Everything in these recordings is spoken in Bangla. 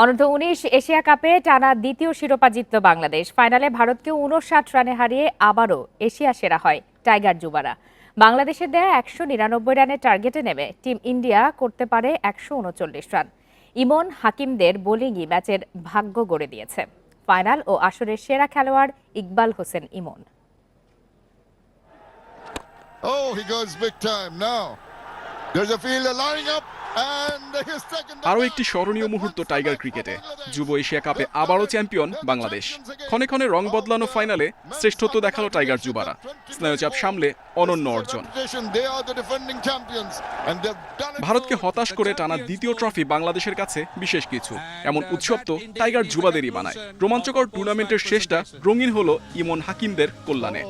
অনূর্ধ্ব উনিশ এশিয়া কাপে টানা দ্বিতীয় শিরোপা জিতল বাংলাদেশ। ফাইনালে ভারতকে উনষাট রানে হারিয়ে আবারও এশিয়া সেরা হয় টাইগার যুবারা। বাংলাদেশের দেয়া একশো নিরানব্বই রানের টার্গেটে নেমে টিম ইন্ডিয়া করতে পারে একশো উনচল্লিশ রান। ইমন হাকিমদের বোলিংই ম্যাচের ভাগ্য গড়ে দিয়েছে। ফাইনাল ও আসরের সেরা খেলোয়াড় Iqbal Hossain Emon. Oh, he goes big time. Now. There's a fielder lining up. আরও একটি স্মরণীয় মুহূর্ত টাইগার ক্রিকেটে। যুব এশিয়া কাপে আবারও চ্যাম্পিয়ন বাংলাদেশ। ক্ষণে ক্ষণে রং বদলানো ফাইনালে শ্রেষ্ঠত্ব দেখাল টাইগার যুবারা। স্নায়ুচাপ সামলে অনন্য অর্জন. ভারতকে হতাশ করে টানা দ্বিতীয় ট্রফি বাংলাদেশের কাছে বিশেষ কিছু। এমন উৎসব তো টাইগার যুবাদেরই বানায়। রোমাঞ্চকর টুর্নামেন্টের শেষটা রঙিন হলো ইমন হাকিমদের কল্যাণে।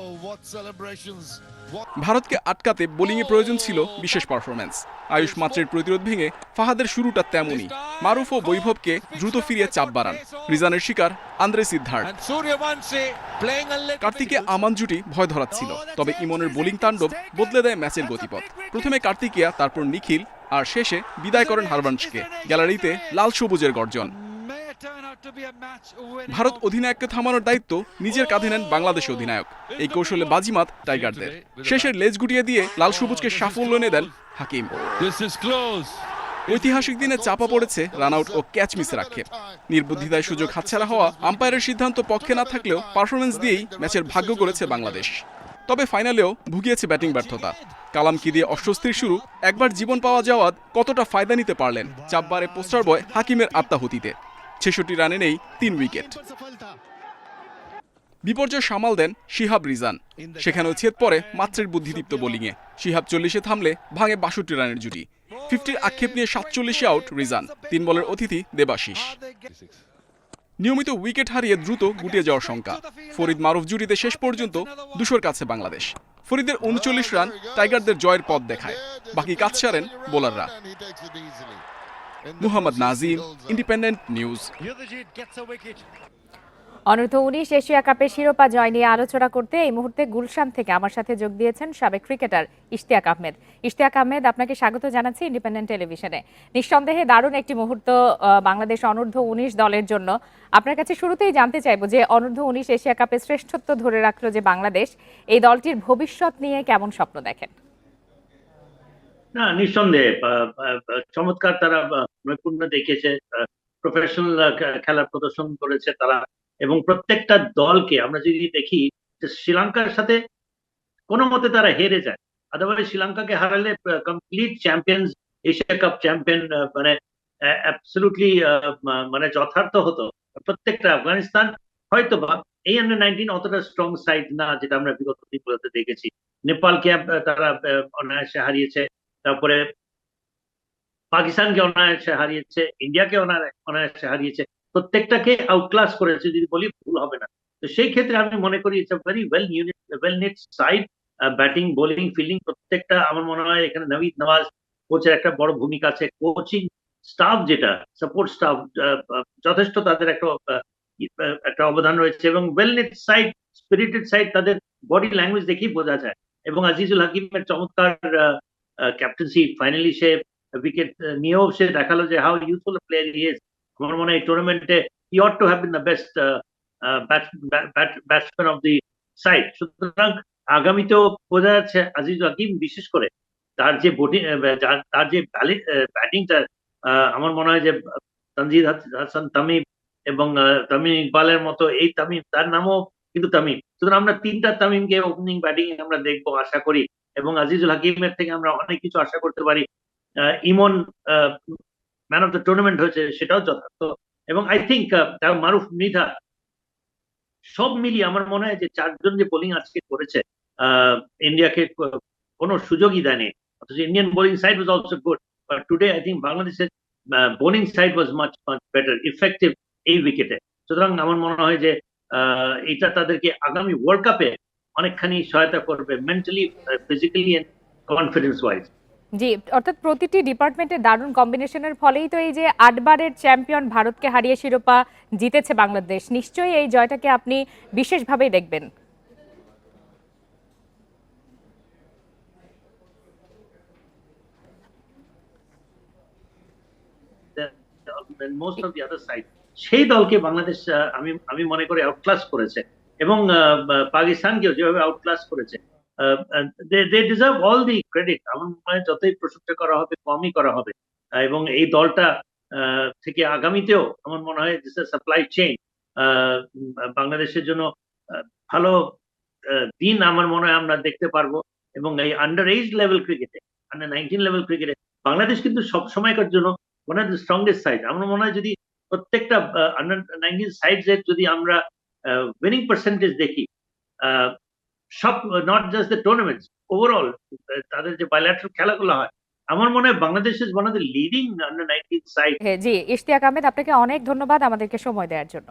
ভারতকে আটকাতে বোলিংয়ে প্রয়োজন ছিল বিশেষ পারফরম্যান্স আয়ুষ মাত্রের প্রতিরোধ ভেঙে ফাহাদের শুরুটা তেমনই। মারুফ ও বৈভবকে দ্রুত ফিরিয়ে চাপ বাড়ান। রিজানের শিকার আন্দ্রে সিদ্ধার্থ। কার্তিকে আমান জুটি ভয় ধরাচ্ছিল। তবে ইমনের বোলিং তাণ্ডব বদলে দেয় ম্যাচের গতিপথ। প্রথমে কার্তিকিয়া তারপর নিখিল আর শেষে বিদায় করেন হারবানসকে। গ্যালারিতে লাল সবুজের গর্জন। ভারত অধিনায়ককে থামানোর দায়িত্ব নিজের কাঁধে নেন বাংলাদেশ অধিনায়ক। এই কৌশলে বাজিমাত টাইগারদের। শেষের লেজ গুটিয়ে দিয়ে লাল সবুজকে সাফল্য এনে দেন হাকিম. ঐতিহাসিক দিনে চাপা পড়েছে রান আউট ও ক্যাচ মিসের আক্ষেপ নির্বুদ্ধিতায় সুযোগ হাতছাড়া হওয়া আম্পায়ারের সিদ্ধান্ত পক্ষে না থাকলেও পারফরমেন্স দিয়েই ম্যাচের ভাগ্য করেছে বাংলাদেশ। তবে ফাইনালেও ভুগিয়েছে ব্যাটিং ব্যর্থতা। কালাম কি দিয়ে অস্বস্তির শুরু একবার জীবন পাওয়া যাওয়াত কতটা ফায়দা নিতে পারলেন চাপবারে পোস্টার বয় হাকিমের আত্মাহুতিতে। ছেষট্টি রানে নেই তিন উইকেট। বিপর্যয় সামাল দেন শিহাব রিজান। সেখানেও ছেদ পড়ে মাত্রের বুদ্ধিদীপ্ত বোলিংয়ে। শিহাব চল্লিশে থামলে ভাঙে বাষট্টি রানের জুটি। ফিফটির আক্ষেপ নিয়ে সাতচল্লিশে আউট রিজান। তিন বলের অতিথি দেবাশিস। নিয়মিত উইকেট হারিয়ে দ্রুত গুটিয়ে যাওয়ার শঙ্কা। ফরিদ মারুফ জুটিতে শেষ পর্যন্ত দুশোর কাছে বাংলাদেশ। ফরিদের উনচল্লিশ রান টাইগারদের জয়ের পথ দেখায়। বাকি কাজ সারেন বোলাররা। মুহাম্মদ নাজিম ইন্ডিপেন্ডেন্ট নিউজ অনূর্ধ্ব উনিশ এশিয়া কাপের শিরোপা জয় নিয়ে আলোচনা করতে এই মুহূর্তে গুলশান থেকে আমার সাথে যোগ দিয়েছেন সাবেক ক্রিকেটার ইশতিয়াক আহমেদ। ইশতিয়াক আহমেদ আপনাকে স্বাগত জানাচ্ছি ইন্ডিপেন্ডেন্ট টেলিভিশনে নিঃসন্দেহে দারুণ একটি মুহূর্ত আহ, বাংলাদেশ অনূর্ধ্ব উনিশ দলের জন্য। আপনার কাছে শুরুতেই জানতে চাইব যে অনূর্ধ্ব উনিশ এশিয়া কাপের শ্রেষ্ঠত্ব ধরে রাখল যে বাংলাদেশ এই দলটির ভবিষ্যৎ নিয়ে কেমন স্বপ্ন দেখেন? না, নিঃসন্দেহে চমৎকার তারা নৈপুণ্য দেখিয়েছে প্রফেশনাল খেলার প্রদর্শন করেছে তারা। এবং প্রত্যেকটা দলকে আমরা যদি দেখি, যে শ্রীলঙ্কার সাথে কোনো মতে তারা হেরে যায়। আদারওয়াইজ শ্রীলঙ্কাকে হারালে complete champions Asia cup champion মানে অ্যাবসলুটলি মানে যথার্থ হতো। প্রত্যেকটা আফগানিস্তান হয়তো বা, এই আন্ডার নাইনটিন অতটা স্ট্রং সাইড না, যেটা আমরা বিগত দিনগুলোতে দেখেছি। নেপালকে তারা অনায়াসে হারিয়েছে। তারপরে পাকিস্তানকে অনায়াসে হারিয়েছে, ইন্ডিয়াকে অনায়াসে হারিয়েছে, প্রত্যেকটাকে আউটক্লাস করেছে যদি বলি, ভুল হবে না। তো সেই ক্ষেত্রে আমি মনে করি it's very well unit well knit side batting bowling fielding প্রত্যেকটা আমার মনে হয় এখানে নবীদ নওয়াজ কোচের একটা বড় ভূমিকা আছে। কোচিং স্টাফ যেটা সাপোর্ট স্টাফ যথেষ্ট তাদের একটা একটা অবদান রয়েছে এবং well knit side spirited side তাদের বডি ল্যাঙ্গুয়েজ দেখেই বোঝা যায়। এবং আজিজুল হাকিমের চমৎকার ক্যাপ্টেন্সি ফাইনালি সে উইকেট নিয়েও সে দেখাল যে হাউ ইউজফুল প্লেয়ার ইজ আমার মনে হয় টুর্নামেন্টে he ought to have been the best batsman of the side সুতরাং আগামীতেও বোঝা যাচ্ছে আজিজ হাকিম বিশেষ করে তার যে বোটিং তার যে ব্যাটিংটা আমার মনে হয় যে তানজিদ হাসান তামিম এবং তামিম ইকবালের মতো এই তামিম, তার নামও কিন্তু তামিম। সুতরাং আমরা তিনটা তামিমকে ওপেনিং ব্যাটিং আমরা দেখব, আশা করি। এবং আজিজুল হাকিমের থেকে আমরা অনেক কিছু আশা করতে পারি। Emon man of the tournament হয়েছে, সেটাও যথার্থ। এবং আই থিঙ্ক মারুফ মৃধা, সব মিলিয়ে আমার মনে হয় যে চারজন যে বোলিং আজকে করেছে ইন্ডিয়াকে কোনো সুযোগই দেয়নি। অথচ Indian bowling side was also good but today I think বাংলাদেশের bowling side was much much better effective এই উইকেটে সুতরাং আমার মনে হয় যে এটা তাদেরকে আগামী ওয়ার্ল্ড কাপে অনেকখানি সহায়তা করবে মেন্টালি ফিজিক্যালি কনফিডেন্স ওয়াইজ জি অর্থাৎ প্রতিটি ডিপার্টমেন্টের দারুণ কম্বিনেশনের ফলেই তো এই যে আটবারের চ্যাম্পিয়ন ভারতকে হারিয়ে শিরোপা জিতেছে বাংলাদেশ। নিশ্চয়ই এই জয়টাকে আপনি বিশেষভাবেই দেখবেন। Most of the other side সেই দলকে বাংলাদেশ আমি আমি মনে করি আউটক্লাস করেছে। এবং পাকিস্তানকেও যেভাবে আউটক্লাস করেছে they deserve all the credit আমার মনে হয় যতই প্রশংসা করা হবে, কমই করা হবে। এবং এই দলটা থেকে আগামীতেও আমার মনে হয় সাপ্লাই চেইন বাংলাদেশের জন্য ভালো দিন আমার মনে হয় আমরা দেখতে পারব। এবং এই আন্ডার এইজ লেভেল ক্রিকেটে আন্ডার নাইনটিন লেভেল ক্রিকেটে বাংলাদেশ কিন্তু সব সময়কার জন্য অফ দ্য স্ট্রংগেস্ট সাইড আমার মনে হয় যদি প্রত্যেকটা আন্ডার নাইনটিন সাইডস এর যদি আমরা উইনিং পার্সেন্টেজ দেখি সব not just the tournaments overall তাদের যে বায়োল্যাটারাল খেলাগুলো হয়, আমার মনে হয় Bangladesh is one of the leading under nineteen side জি, ইশতিয়াক আহমেদ, আপনাকে অনেক ধন্যবাদ আমাদেরকে সময় দেওয়ার জন্য।